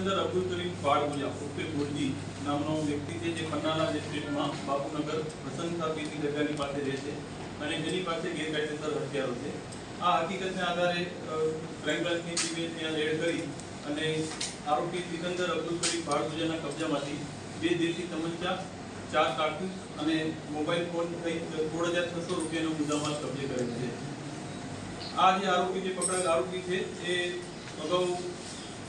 સિકંદર અબ્દુલ કરીમ બાળગુજા ઉર્ફે ગુરજી નામનો વ્યક્તિ છે જે પન્નાના ડિસ્ટ્રિક્ટમાં બાપુનગર વસંત સાબીની જગ્યાની પાસે રહે છે અને જેની પાસે ગેરકાયદેસર હથિયારો છે. આ હકીકતને આધારે ક્રાઇમ બ્રાન્ચની ટીમે ત્યાં રેડ કરી અને આરોપી સિકંદર અબ્દુલ કરીમ બાળગુજાના કબજામાંથી બે દેશી તમંચા ચાર કારતૂસ અને મોબાઈલ ફોન સહિત સોળ હજાર છસો રૂપિયાનો મુદ્દામાલ કબજે કરેલ છે. આ જે આરોપી, જે પકડાયેલ આરોપી છે, એ અગાઉ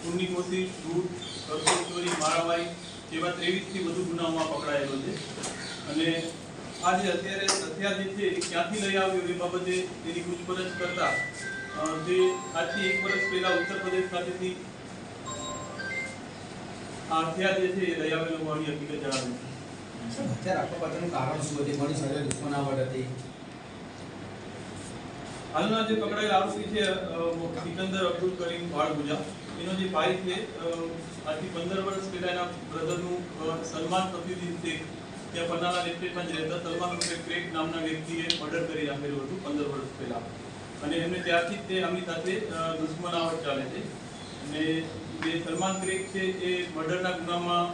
ખૂનની કોશિશ લૂંટ કરતોડ ચોરી મારામારી જેવા ત્રેવીસથી વધુ ગુનાઓમાં પકડાયેલો છે. અને આ જે અત્યારે હથિયાર જે છે ક્યાંથી લઈ આવ્યો એ બાબતે તેની પૂછપરછ કરતા જે આજથી એક વર્ષ પહેલા ઉત્તર પ્રદેશ ખાતેથી આ હથિયાર જે છે એ લઈ આવેલો હોવાની હકીકત જણાવે છે. અત્યારે આખો પાછળનું કારણ શું હતી? કોની સાથે દુશ્મનાવટ હતી હાલના જે પકડાયેલ આરોપી છે સિકંદર અબ્દુલ કરીમ વાળગુજા એનો જે ભાઈ છે આજથી પંદર વર્ષ પહેલા એના બ્રધરનું સલમાન સફીદીન શેખ ત્યાં પન્નાના એસ્ટેટમાં જ રહેતા સલમાન રૂપે ક્રેક નામના વ્યક્તિએ મર્ડર કરી નાખેલું હતું પંદર વર્ષ પહેલા. અને એમને ત્યારથી તે આમની સાથે દુશ્મનાવટ ચાલે છે. અને જે સલમાન ક્રેક છે, એ મર્ડરના ગુનામાં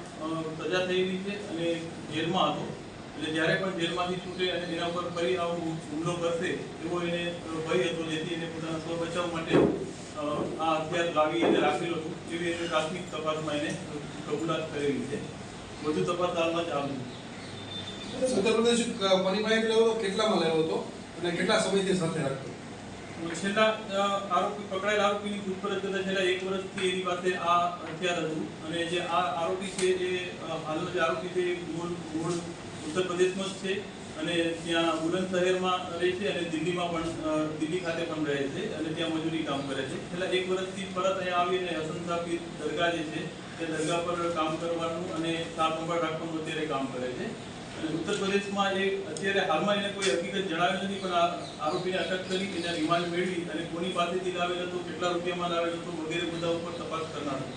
સજા થયેલી છે અને જેલમાં હતો. એટલે જ્યારે પણ જેલમાંથી છૂટે અને એના ઉપર ફરી આવો હુમલો કરશે એવો એને ભય હતો જેથી એને પોતાના સ્વ બચાવ માટે આ હથિયાર લાવી એને રાખેલો હતો એવી એને પ્રાથમિક તપાસમાં એને કબૂલાત કરેલી છે. વધુ તપાસ હાલમાં ચાલુ છે ઉત્તર લેવો કેટલામાં લેવો હતો? અને કેટલા સમયથી સાથે રાખતો છેલ્લા આરોપી પકડાયેલ આરોપીની પૂછપરછ કરતા છેલ્લા એક વર્ષથી એની પાસે આ હથિયાર હતું. અને જે આ આરોપી છે એ હાલનો જે આરોપી છે એ ગોળ મૂળ ઉત્તર પ્રદેશનો જ છે અને ત્યાં બુલંદ શહેરમાં રહે છે અને દિલ્હીમાં પણ દિલ્હી ખાતે પણ રહે છે અને ત્યાં મજૂરી કામ કરે છે. છેલ્લા એક વર્ષથી પરત અહીંયા આવીને હસન સાફી દરગાહ જે છે, તે દરગાહ પર કામ કરવાનું અને સાફ સંભાળ રાખવાનું અત્યારે કામ કરે છે. અને ઉત્તર પ્રદેશમાં એ અત્યારે હાલમાં એને કોઈ હકીકત જણાવેલ નથી, પણ આરોપીને અટક કરી, એના રિમાન્ડ મેળવી અને કોની પાસેથી લાવેલ હતો, કેટલા રૂપિયામાં લાવેલ હતો વગેરે બધા ઉપર તપાસ કરનાર છે.